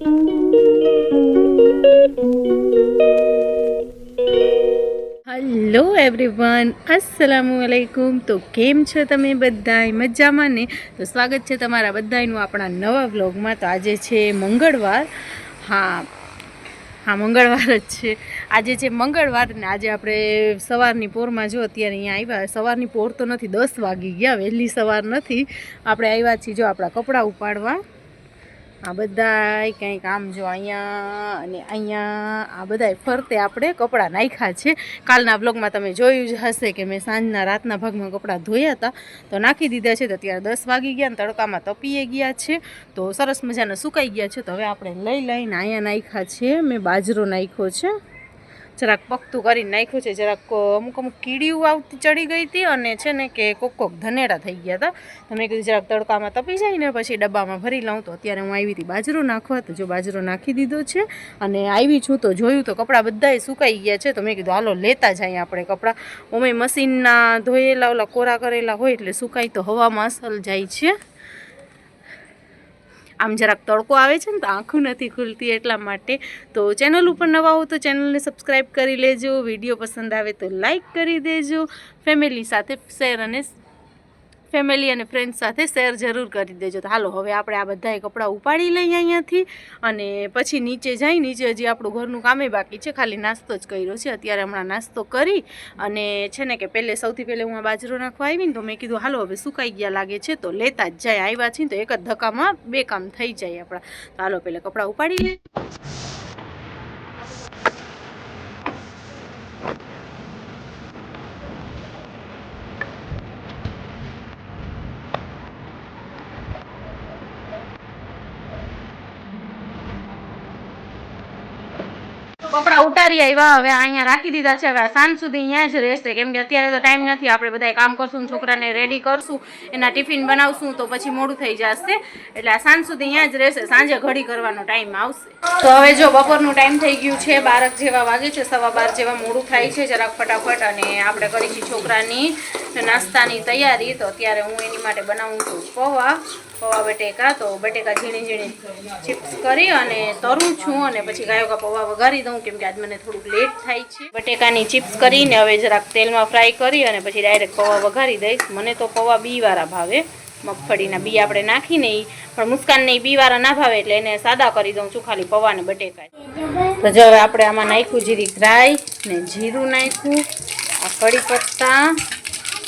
Hello everyone અસલામુ અલૈકુમ તો કેમ છો તમે બધાય? મજામાં ને? તો સ્વાગત છે તમારા બધાયનું આપણા નવા વ્લોગમાં. તો આજે છે મંગળવાર. હા હા, મંગળવાર જ છે. આજે છે મંગળવાર ને આજે આપણે સવારની પોરમાં જો અત્યારે અહીંયા આવ્યા. સવારની પોર તો નથી, દસ વાગી ગયા, વહેલી સવાર નથી. આપણે આવ્યા છીએ જો આપણા કપડાં ઉપાડવા. આ બધાય કંઈક આમ જો અહીંયા અને અહીંયા આ બધાય ફરતે આપણે કપડાં નાખ્યા છે. કાલના બ્લોગમાં તમે જોયું જ હશે કે મેં સાંજના રાતના ભાગમાં કપડાં ધોયા હતા. તો નાખી દીધા છે તો અત્યારે દસ વાગી ગયા ને તડકામાં તપીએ ગયા છે. તો સરસ મજાના સુકાઈ ગયા છે. તો હવે આપણે લઈ લઈને અહીંયા નાખ્યા છે. મેં બાજરો નાખ્યો છે. જરાક પકતું કરીને નાખ્યું છે, જરાક અમુક અમુક કીડીઓ આવતી ચડી ગઈ હતી અને છે ને કે કોક કોક ધનેડા થઈ ગયા હતા. મેં કીધું જરાક તડકામાં તપી જાય ને પછી ડબ્બામાં ભરી લઉં તો અત્યારે હું આવી હતી બાજરો નાખવા, તો જો બાજરો નાખી દીધો છે અને આવી છું તો જોયું તો કપડાં બધાય સુકાઈ ગયા છે. તો મેં કીધું, હાલો, લેતા જાય આપણે કપડાં. અમે મશીનના ધોયેલા ઓલા કોરા કરેલા હોય એટલે સુકાઈ તો હવામાં અસલ જાય છે. આમ જરાક તડકો આવે છે ને તો આંખું નથી ખુલતી એટલા માટે. તો ચેનલ ઉપર નવા હો તો ચેનલને સબસ્ક્રાઈબ કરી લેજો. વીડિયો પસંદ આવે તો લાઈક કરી દેજો. ફેમિલી સાથે શેર અને ફેમિલી અને ફ્રેન્ડ્સ સાથે શેર જરૂર કરી દેજો. તો હાલો, હવે આપણે આ બધાએ કપડાં ઉપાડી લઈએ અહીંયાથી અને પછી નીચે જઈ, નીચે હજી આપણું ઘરનું કામે બાકી છે. ખાલી નાસ્તો જ કર્યો છે. અત્યારે હમણાં નાસ્તો કરી અને છે ને કે પહેલે સૌથી પહેલે હું આ બાજરો નાખવા આવીને તો મેં કીધું, હાલો, હવે સુકાઈ ગયા લાગે છે તો લેતા જ જાય. આવ્યા છીએ તો એક જ ધક્કામાં બે કામ થઈ જાય આપણા. તો હાલો, પહેલાં કપડાં ઉપાડી લે ઉતારી આવ્યા, હવે અહીંયા રાખી દીધા છે. હવે સાંજ સુધી અહીંયા જ રહેશે. કેમ કે અત્યારે તો ટાઈમ નથી, આપણે બધા કામ કરશું છોકરાને રેડી કરશું, એના ટિફિન બનાવશું, તો પછી મોડું થઈ જશે. એટલે આ સાંજ સુધી અહીંયા જ રહેશે. સાંજે ઘડી કરવાનો ટાઈમ આવશે. તો હવે જો બપોરનું ટાઈમ થઈ ગયું છે, બારક જેવા વાગે છે, સવા બાર જેવા મોડું થાય છે, જરાક ફટાફટ અને આપણે કરીશું છોકરાની નાસ્તાની તૈયારી. તો અત્યારે હું એની માટે બનાવું છું પૌવા. પૌવા, બટેકા. તો બટેકા ઝીણી ઝીણી ચિપ્સ કરી અને તરું છું અને પછી ગાયો કા પૌવા વઘારી દઉં, કેમ કે આજ મને થોડુંક લેટ થાય છે. બટેકાની ચિપ્સ કરીને હવે જરાક તેલમાં ફ્રાય કરી અને પછી ડાયરેક્ટ પૌવા વઘારી દઈશ. મને તો પૌવા બીવાળા ભાવે. મગફળીના બી આપણે નાખીને ઈ. પણ મુસ્કાનને ઈ બીવાળા ના ભાવે એટલે એને સાદા કરી દઉં છું ખાલી પૌવા ને બટેકા. તો જો હવે આપણે આમાં નાખ્યું જીરી રાઈ ને જીરું નાખ્યું, આ કડી પત્તા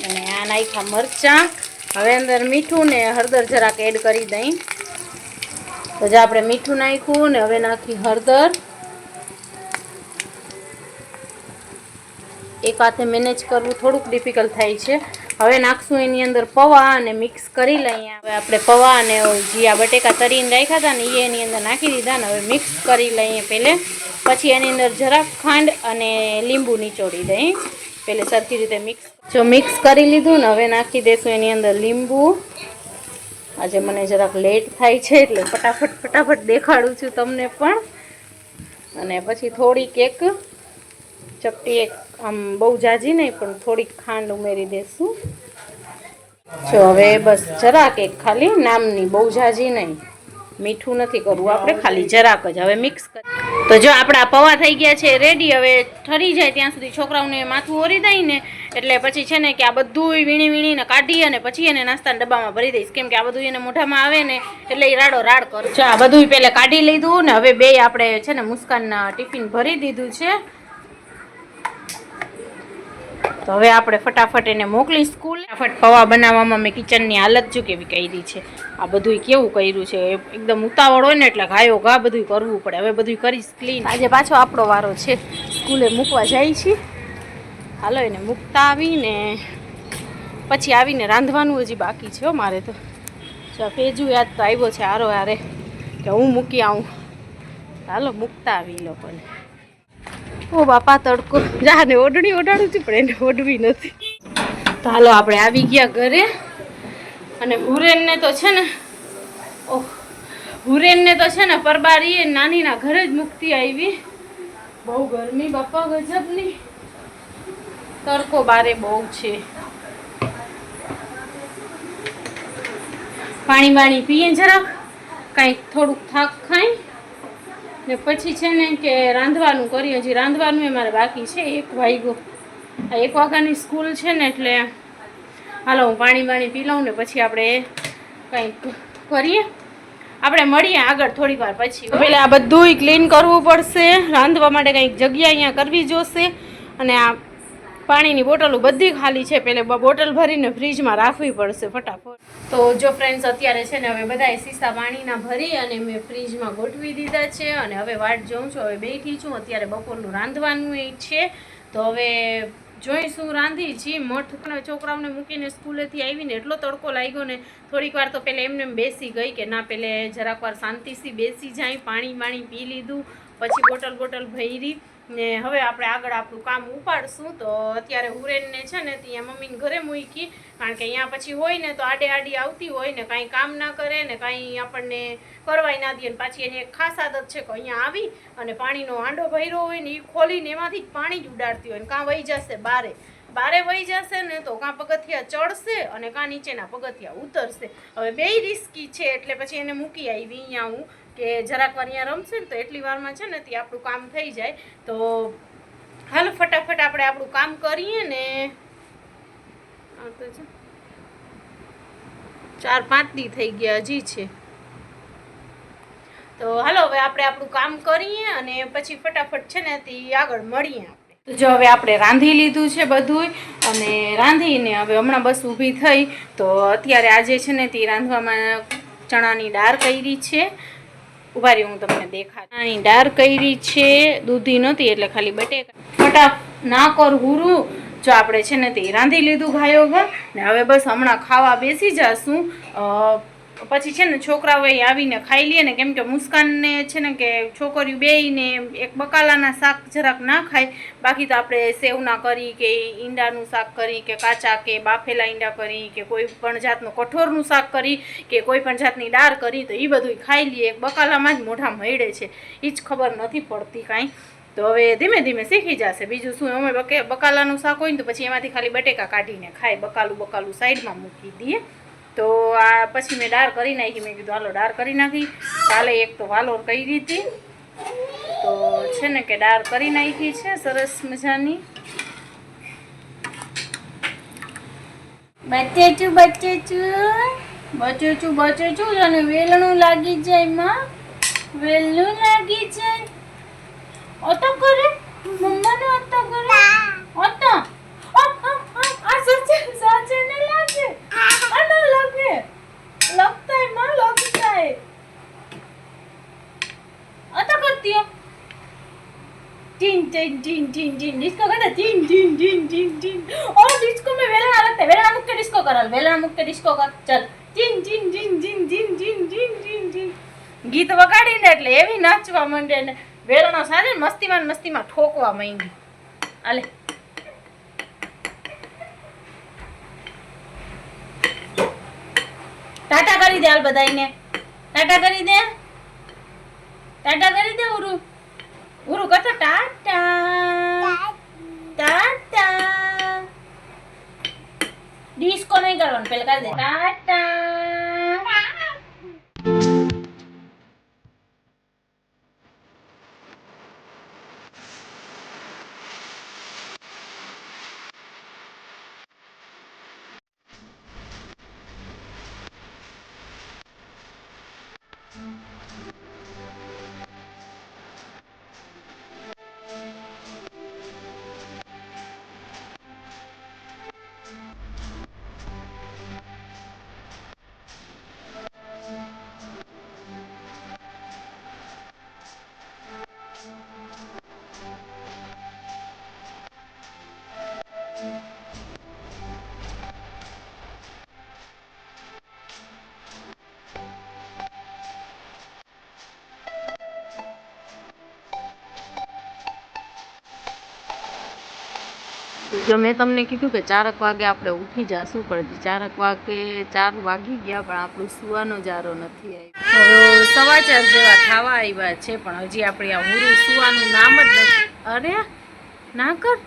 અને આ નાખ્યા મરચાં. હવે અંદર મીઠું ને હળદર જરાક એડ કરી દઈ તો જે આપણે મીઠું નાખ્યું ને હવે નાખી હળદર. એક હાથે મેનેજ કરવું થોડુંક ડિફિકલ્ટ થાય છે. હવે નાખશું એની અંદર પૌવા અને મિક્સ કરી લઈએ. હવે આપણે પૌવા અને જે આ બટેકા તરીને રાખ્યા હતા ને એ એની અંદર નાખી દીધા ને હવે મિક્સ કરી લઈએ પહેલે પછી એની અંદર જરાક ખાંડ અને લીંબુ નીચોડી દઈએ. પહેલે સરખી રીતે મિક્સ જો મિક્સ કરી લીધું ને હવે નાખી દઈશું એની અંદર લીંબુ. આજે મને જરાક લેટ થાય છે એટલે ફટાફટ ફટાફટ દેખાડું છું તમને પણ. અને પછી થોડીક એક ચપટી એક આમ બહુ જાજી નહીં, પણ થોડીક ખાંડ ઉમેરી દેશું. જો હવે બસ જરાક એક ખાલી, નામની બહુ જાજી નહીં. મીઠું નથી કરવું, આપણે ખાલી જરાક જ. હવે મિક્સ કરી. તો જો આપણા પૌવા થઈ ગયા છે રેડી હવે ઠરી જાય ત્યાં સુધી છોકરાઓને માથું ઓરી દઈ ને, એટલે પછી છે ને કે આ બધું વીણી વીણીને કાઢી અને પછી એને નાસ્તાના ડબ્બામાં ભરી દઈશ. કેમ કે આ બધું એને મોઢામાં આવે ને, એટલે એ રાડો રાડ કર આ બધું પહેલાં કાઢી લીધું ને, હવે બે આપણે છે ને મુસ્કાનના ટિફિન ભરી દીધું છે. તો હવે આપણે ફટાફટ એને મોકલી સ્કૂલ. ફટાફટ પૌવા બનાવવામાં મેં કિચનની હાલત જો કેવી કરી છે. આ બધું કેવું કર્યું છે? એકદમ ઉતાવળ હોય ને એટલે ગાયો ઘા બધું કરવું પડે. હવે બધું કરીશ ક્લીન આજે પાછો આપણો વારો છે. સ્કૂલે મૂકવા જાય છે. હાલો એને મૂકતા આવીને પછી આવીને રાંધવાનું હજી બાકી છે મારે તો. ફેજુ યાદ તો આવ્યો છે હારો હારે. કે હું મૂકી આવું. હાલો મૂકતા આવી લોકોને. ઓ બાપા, તડકો. જાને ઓઢણી ઓઢાડું છું, પણ એને ઓઢવી નથી. તો હાલો આપણે આવી ગયા ઘરે. અને હુરેનને તો છે ને, ઓહ, હુરેનને તો છે ને પરબારીએ નાનીના ઘરે જ મુક્તિ આવી બહુ ગરમી, બાપા, ગજબની. તડકો બારે બહુ છે. પાણી બાણી પીએ જરાક. કાંઈક થોડુંક થાક ખાય ને પછી છે ને કે રાંધવાનું કરીએ, હજી રાંધવાનું એ મારે બાકી છે, એક વાગ્યો. આ એક વાગ્યાની સ્કૂલ છે ને એટલે હાલો હું પાણી બાણી પી લઉં ને પછી આપણે કંઈક કરીએ. આપણે મળીએ આગળ થોડી વાર પછી પહેલાં આ બધુંય ક્લીન કરવું પડશે, રાંધવા માટે કંઈક જગ્યા અહીંયા કરવી જોશે અને આ પાણીની બોટલો બધી ખાલી છે પહેલે બોટલ ભરીને ફ્રીજમાં રાખવી પડશે ફટાફટ. તો જો ફ્રેન્ડ્સ અત્યારે છે ને હવે બધાએ સીસા પાણીના ભરી અને મેં ફ્રીજમાં ગોઠવી દીધા છે અને હવે વાટ જોઉં છું, હવે બેઠી છું, અત્યારે બપોરનું રાંધવાનું એ છે. તો હવે જોઈશું રાંધી છીએ મઠ છોકરાઓને મૂકીને સ્કૂલેથી આવીને એટલો તડકો લાગ્યો ને, થોડીક વાર તો પેલે એમને એમ બેસી ગઈ કે ના, પેલે જરાક વાર શાંતિથી બેસી જાય, પાણી બાણી પી લીધું, પછી બોટલ બોટલ ભરી. ને હવે આપણે આગળ આપણું કામ ઉપાડશું. તો અત્યારે હુરેનને છે ને ત્યાં મમ્મીને ઘરે મૂકી. કારણ કે અહીંયા પછી હોય ને તો આડે આડી આવતી હોય ને કાંઈ કામ ના કરે ને કાંઈ આપણને કરવાય ના દે. ને પાછી એની એક ખાસ આદત છે કે અહીંયા આવી અને પાણીનો હાંડો ભર્યો હોય ને એ ખોલીને એમાંથી જ પાણી જ ઉડાડતી હોય ને કાં વહી જશે બારે. બારે વહી જશે ને તો કાં પગથિયા ચડશે અને કાં નીચેના પગથિયા ઉતરશે. હવે બેય રિસ્કી છે એટલે પછી એને મૂકી આવી અહીંયા હું. કે જરાક વાર અહીંયા રમશે ને તો એટલી વારમાં છે ને તે આપણું કામ થઈ જાય. તો હાલ ફટાફટ આપણે આપણું કામ કરીએ ને. ચાર પાંચ દી થઈ ગયા, હજી છે. તો હાલો હવે આપણે આપણું કામ કરીએ અને પછી ફટાફટ છે ને તે આગળ મળીએ તો જો હવે આપણે રાંધી લીધું છે બધુંય અને રાંધીને હવે હમણાં બસ ઊભી થઈ. તો અત્યારે આજે છે ને તે રાંધવામાં ચણાની દાળ કરી છે. ઊભા રહી, હું તમને દેખા આની ડાર કરી છે, દૂધી નથી એટલે ખાલી બટેકા. ફટાફ ના કર હુરું જો આપણે છે ને તે રાંધી લીધું ભાઈઓ ને હવે બસ હમણાં ખાવા બેસી જશું. પછી છે ને છોકરાઓ આવીને ખાઈ લઈએ ને કેમ કે મુસ્કાનને છે ને કે છોકરીઓ બેયને એક બકાલાના શાક જરાક ના ખાય. બાકી તો આપણે સેવના કરી કે ઈંડાનું શાક કરી કે કાચા કે બાફેલા ઈંડા કરી કે કોઈ પણ જાતનું કઠોરનું શાક કરી કે કોઈ પણ જાતની દાળ કરી તો એ બધું ખાઈ લઈએ. એક બકાલામાં જ મોઢા મળે છે. એ જ ખબર નથી પડતી કાંઈ. તો હવે ધીમે ધીમે શીખી જશે. બીજું શું? અમે બકે બકાલાનું શાક હોય ને તો પછી એમાંથી ખાલી બટેકા કાઢીને ખાય બકાલું બકાલું સાઈડમાં મૂકી દઈએ. તો આ પછી મેં ડાર કરી નાખી. મેં કીધું હાલો ડાર કરી નાખી. કાલે એક તો વાલો કહી દીધી તો છે ને કે ડાર કરી નાખી છે સરસ મજાની. બચેચું બચેચું બચેચું બચેચું અને વેલણું લાગી જાય માં. વેલણું લાગી જાય. ઓતો કરે. મમ્માને ઓતો કરે. સત્ય ટીન ટીન ટીન ટીન ટીન ડિસ્કો કરતા ટીન ટીન ટીન ટીન ટીન ઓ ડિસ્કો મે વેલણ આવત હે વેલણ મુક કે ડિસ્કો કર વેલણ મુક કે ડિસ્કો કર ચલ ટીન ટીન ટીન ટીન ટીન ટીન ટીન ટીન ટીન ગીત વગાડીને એટલે એવી નાચવા માંડે ને વેલણો સાથે મસ્તીમાં મસ્તીમાં ઠોકવા માંગી આલે ટાટા કરી દે હાલ બધાને ટાટા કરી દે ટાટા કરી દે ઉરુ ઉરુ કરતો ટાટા ટાટા ડિસ્કો નહીં કરવાનું પેલા કરી દે ટાટા જો મેં તમને કીધું કે ચારક વાગે આપણે ઉઠી જશું, પણ ચારક વાગે ચાર વાગી ગયા, પણ આપણું સુવાનો જારો નથી આવ્યો. સવા ચાર જેવા ખાવા આવ્યા છે, પણ હજી આપણે આ હુરું સુવાનું નામ જ નથી. અરે, ના કર.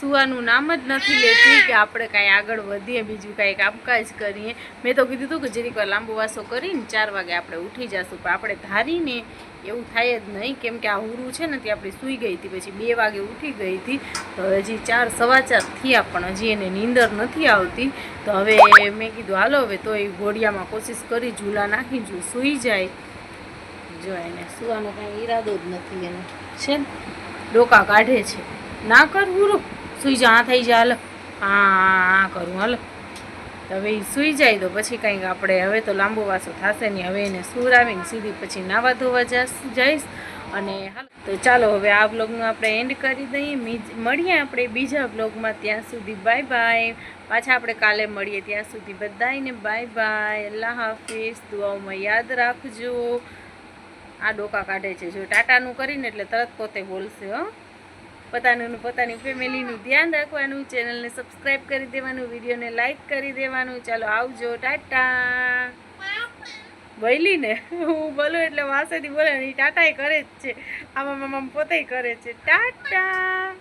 સુવાનું નામ જ નથી લેતી કે આપણે કાંઈ આગળ વધીએ, બીજું કાંઈ કામકાજ કરીએ. મેં તો કીધું હતું કે જરીક વાર લાંબો વાસો કરીને ચાર વાગે આપણે ઉઠી જશું, પણ આપણે ધારીને એવું થાય જ નહીં. કેમ કે આ હુરું છે ને તે આપણી સૂઈ ગઈ હતી, પછી બે વાગે ઉઠી ગઈ હતી. તો હજી ચાર સવા ચાર થયા, પણ હજી એને નીંદર નથી આવતી. તો હવે મેં કીધું, હાલો, હવે તો એ ઘોડિયામાં કોશિશ કરી, ઝૂલા નાખી, જો સૂઈ જાય. જો એને સુવાનો કાંઈ ઈરાદો જ નથી એનો. છે ને? ડોકા કાઢે છે. ના કર હુરું, સૂઈ જા થઈ જા, હાલ. હા, કરું, હાલ. તો હવે એ સૂઈ જાય તો પછી કંઈક આપણે હવે તો લાંબો વાસો થશે નહીં. હવે એને સુરાવીને સીધી પછી નાવા ધોવા જઈશ. અને તો ચાલો હવે આ બ્લોગનું આપણે એન્ડ કરી દઈએ. મળીએ આપણે બીજા બ્લોગમાં ત્યાં સુધી બાય બાય પાછા આપણે કાલે મળીએ. ત્યાં સુધી બધાને બાય બાય અલ્લાહ હાફિઝ. દુઆઓમાં યાદ રાખજો. આ ડોકા કાઢે છે. જો ટાટાનું કરીને એટલે તરત પોતે બોલશે, હો. પોતાનું પોતાની ફેમિલીનું ધ્યાન રાખવાનું, ચેનલને સબસ્ક્રાઈબ કરી દેવાનું, વિડીયોને લાઈક કરી દેવાનું. ચાલો આવજો, ટાટા. બોલી ને હું બોલું એટલે વાસેથી બોલે ટાટાય કરે જ છે. આમાં આમ પોતે કરે છે. ટાટા.